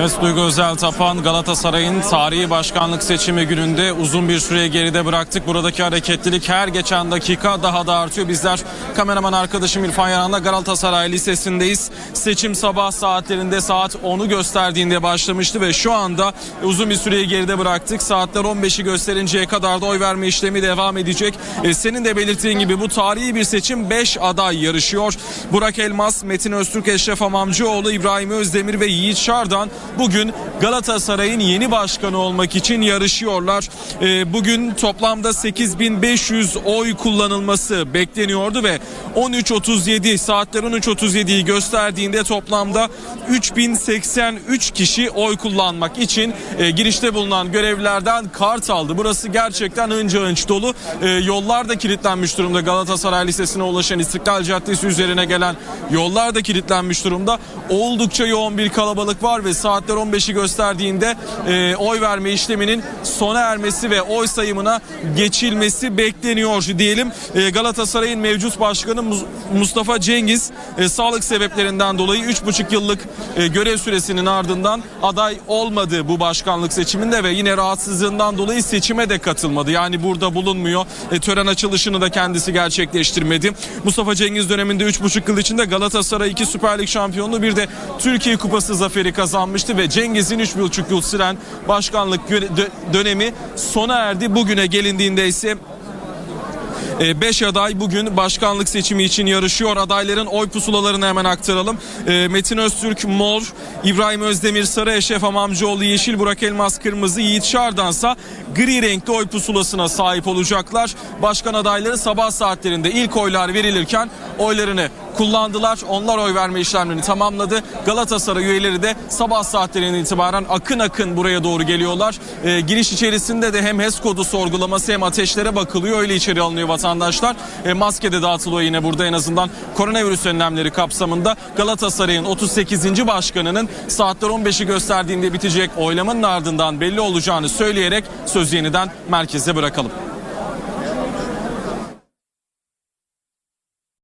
Evet Duygu Özel Tapan Galatasaray'ın tarihi başkanlık seçimi gününde uzun bir süre geride bıraktık. Buradaki hareketlilik her geçen dakika daha da artıyor. Bizler kameraman arkadaşım İrfan Yaran'la Galatasaray Lisesi'ndeyiz. Seçim sabah saatlerinde saat 10'u gösterdiğinde başlamıştı ve şu anda uzun bir süreyi geride bıraktık. Saatler 15'i gösterinceye kadar da oy verme işlemi devam edecek. E, senin de belirttiğin gibi bu tarihi bir seçim 5 aday yarışıyor. Burak Elmas, Metin Öztürk, Eşref Amamcıoğlu, İbrahim Özdemir ve Yiğit Şardan bugün Galatasaray'ın yeni başkanı olmak için yarışıyorlar. Ee, bugün toplamda 8500 oy kullanılması bekleniyordu ve 13.37 saatler 13.37'yi gösterdiğinde toplamda 3083 kişi oy kullanmak için e, girişte bulunan görevlilerden kart aldı. Burası gerçekten hınca hınç dolu. E, yollar da kilitlenmiş durumda. Galatasaray Lisesi'ne ulaşan İstiklal Caddesi üzerine gelen yollar da kilitlenmiş durumda. Oldukça yoğun bir kalabalık var ve saatler 15'i gösterdiğinde e, oy verme işleminin sona ermesi ve oy sayımına geçilmesi bekleniyor diyelim. E, Galatasaray'ın mevcut başkanı Mus- Mustafa Cengiz e, sağlık sebeplerinden dolayı 3,5 yıllık e, görev süresinin ardından aday olmadı bu başkanlık seçiminde ve yine rahatsızlığından dolayı seçime de katılmadı. Yani burada bulunmuyor. E, tören açılışını da kendisi gerçekleştirmedi. Mustafa Cengiz döneminde 3,5 yıl içinde Galatasaray 2 Süper Lig şampiyonluğu bir de Türkiye Kupası zaferi kazanmıştı ve Cengiz'in 3,5 yıl süren başkanlık dönemi sona erdi. Bugüne gelindiğinde ise 5 aday bugün başkanlık seçimi için yarışıyor. Adayların oy pusulalarını hemen aktaralım. E, Metin Öztürk mor, İbrahim Özdemir sarı, Eşref Amamcıoğlu yeşil, Burak Elmas kırmızı, Yiğit Şardansa gri renkli oy pusulasına sahip olacaklar. Başkan adayları sabah saatlerinde ilk oylar verilirken oylarını kullandılar. Onlar oy verme işlemlerini tamamladı. Galatasaray üyeleri de sabah saatlerinden itibaren akın akın buraya doğru geliyorlar. Ee, giriş içerisinde de hem HES kodu sorgulaması hem ateşlere bakılıyor. Öyle içeri alınıyor vatandaşlar. E, maske de dağıtılıyor yine burada en azından koronavirüs önlemleri kapsamında. Galatasaray'ın 38. başkanının saatler 15'i gösterdiğinde bitecek oylamanın ardından belli olacağını söyleyerek söz yeniden merkeze bırakalım.